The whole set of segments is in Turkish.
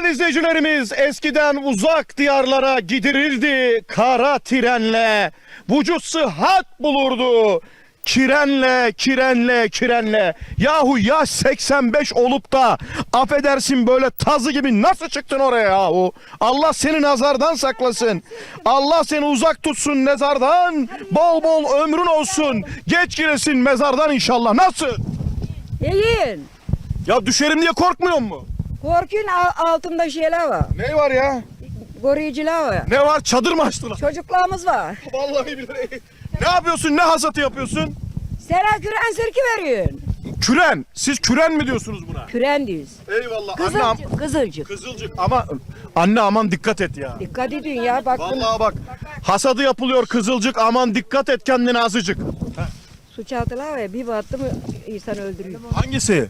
Değerli izleyicilerimiz eskiden uzak diyarlara gidirildi kara trenle. Vücut sıhhat bulurdu. Kirenle, kirenle, kirenle. Yahu yaş 85 olup da affedersin böyle tazı gibi nasıl çıktın oraya yahu? Allah seni nazardan saklasın. Allah seni uzak tutsun nezardan. Bol bol ömrün olsun. Geç giresin mezardan inşallah. Nasıl? İyin. Ya düşerim diye korkmuyor mu? Korkun al- altında şeyler var. Ne var ya? Koruyucular var. Ne var? Çadır mı açtılar? Çocuklarımız var. Vallahi billahi. Ne yapıyorsun? Ne hasatı yapıyorsun? Sera küren sirki veriyorsun. Küren. Siz küren mi diyorsunuz buna? Küren diyoruz. Eyvallah. Anne, am- Kızılcık. Kızılcık. kızılcık ama anne aman dikkat et ya. Dikkat edin ya bak Vallahi bak. Hasadı yapılıyor kızılcık aman dikkat et kendine azıcık. su çaltılar var bir battı mı insan öldürüyor. Hangisi?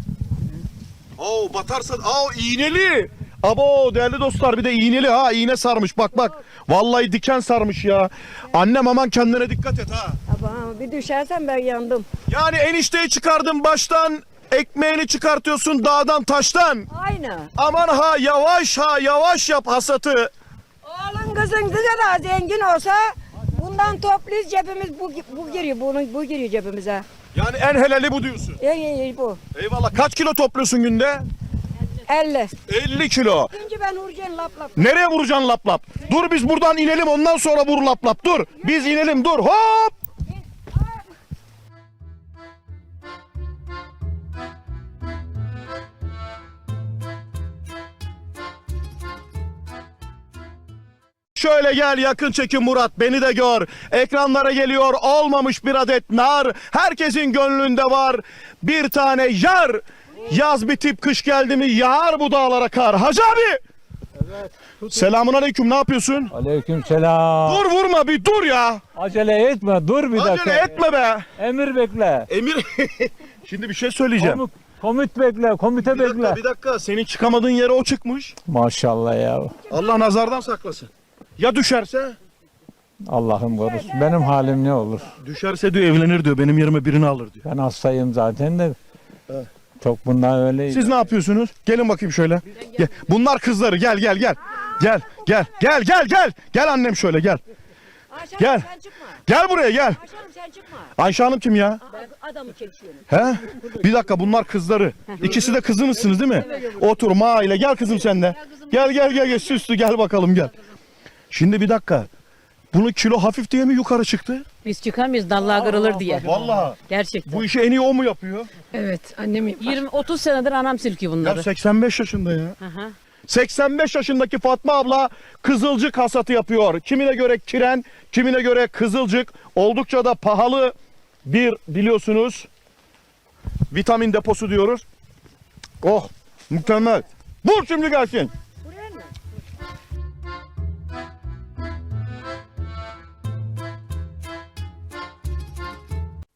Oo batarsa aa iğneli. Abo değerli dostlar bir de iğneli ha iğne sarmış bak bak. Vallahi diken sarmış ya. Annem aman kendine dikkat et ha. Ama bir düşersen ben yandım. Yani enişteyi çıkardın baştan ekmeğini çıkartıyorsun dağdan taştan. Aynı. Aman ha yavaş ha yavaş yap hasatı. Oğlun kızın ne kadar zengin olsa bundan toplayız cebimiz bu, bu giriyor bunun bu giriyor cebimize. Yani en helali bu diyorsun. İyi iyi bu. Eyvallah kaç kilo topluyorsun günde? 50. 50 kilo. Önce ben vuracağım lap lap. Nereye vuracaksın lap lap? Dur biz buradan inelim ondan sonra vur lap lap dur. Biz inelim dur hop. Şöyle gel yakın çekim Murat beni de gör. Ekranlara geliyor olmamış bir adet nar. Herkesin gönlünde var bir tane yar. Yaz bitip kış geldi mi yağar bu dağlara kar. Hacı abi. Selamun aleyküm ne yapıyorsun? Aleyküm selam. Dur vurma bir dur ya. Acele etme dur bir dakika. Acele etme be. Emir bekle. Emir şimdi bir şey söyleyeceğim. Komut, komut bekle, komite Bir dakika bekle. bir dakika senin çıkamadığın yere o çıkmış. Maşallah ya. Allah nazardan saklasın. Ya düşerse? Allah'ım korusun. Benim halim ne olur? Düşerse diyor evlenir diyor benim yerime birini alır diyor. Ben hastayım zaten de. Çok bundan öyle. Siz ne yapıyorsunuz? Gelin bakayım şöyle. Gel. Bunlar kızları gel gel gel. Gel gel gel gel gel. Gel annem şöyle gel. Ayşe Gel. Hanım sen çıkma. Gel buraya gel. Ayşe Hanım sen çıkma. Ayşe Hanım kim ya? Ben adamı çekiyorum. He? Bir dakika bunlar kızları. İkisi de kızınızsınız değil mi? Otur ma ile gel kızım sen de. Gel gel gel gel süslü gel bakalım gel. Şimdi bir dakika. Bunun kilo hafif diye mi yukarı çıktı? Biz çıkamayız dallar kırılır diye. Vallahi. Gerçekten. Bu işi en iyi o mu yapıyor? Evet annem 20 30 senedir anam silkiyor Ya bunları. 85 yaşında ya. Aha. 85 yaşındaki Fatma abla kızılcık hasatı yapıyor. Kimine göre kiren, kimine göre kızılcık. Oldukça da pahalı bir biliyorsunuz vitamin deposu diyoruz. Oh mükemmel. Vur şimdi gelsin.